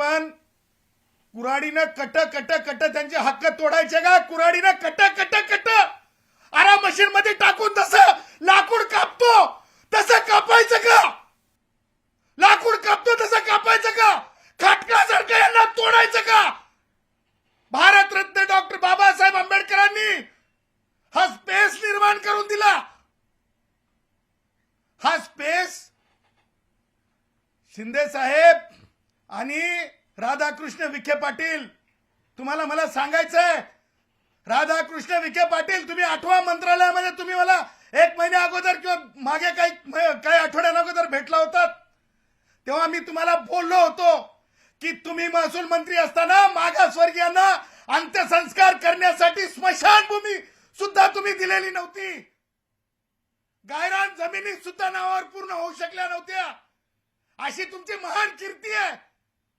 आपण कुराडीनं cut cut cut त्यांचे हक्क तोडायचे का? कुराडीनं कट कट कट. आरा मशीन मध्ये टाकून तसं लाकूड कापतो तसं कापायचं का? लाकूड कापतो तसं कापायचं का? खाटकासारखं यांना तोडायचं का? भारतरत्न डॉक्टर बाबासाहेब आंबेडकरांनी हा स्पेस निर्माण करून दिला. हा स्पेस शिंदे साहेब आणि राधाकृष्ण विखे पाटील तुम्हाला मला सांगायचंय राधाकृष्ण विखे पाटील तुम्ही आठवा मंत्रालयामध्ये तुम्ही मला एक महिन्या अगोदर किंवा मागे काही काही आठवड्या अगोदर भेटला होतात तेव्हा मी तुम्हाला बोललो होतो की तुम्ही महसूल मंत्री असताना मागासवर्गीयांना अंत्यसंस्कार करण्यासाठी स्मशानभूमी सुद्धा तुम्ही दिलेली नव्हती. गायरान जमिनी सुद्धा नावावर पूर्ण होऊ शकल्या नव्हत्या. अशी तुमची महान कीर्ती आहे.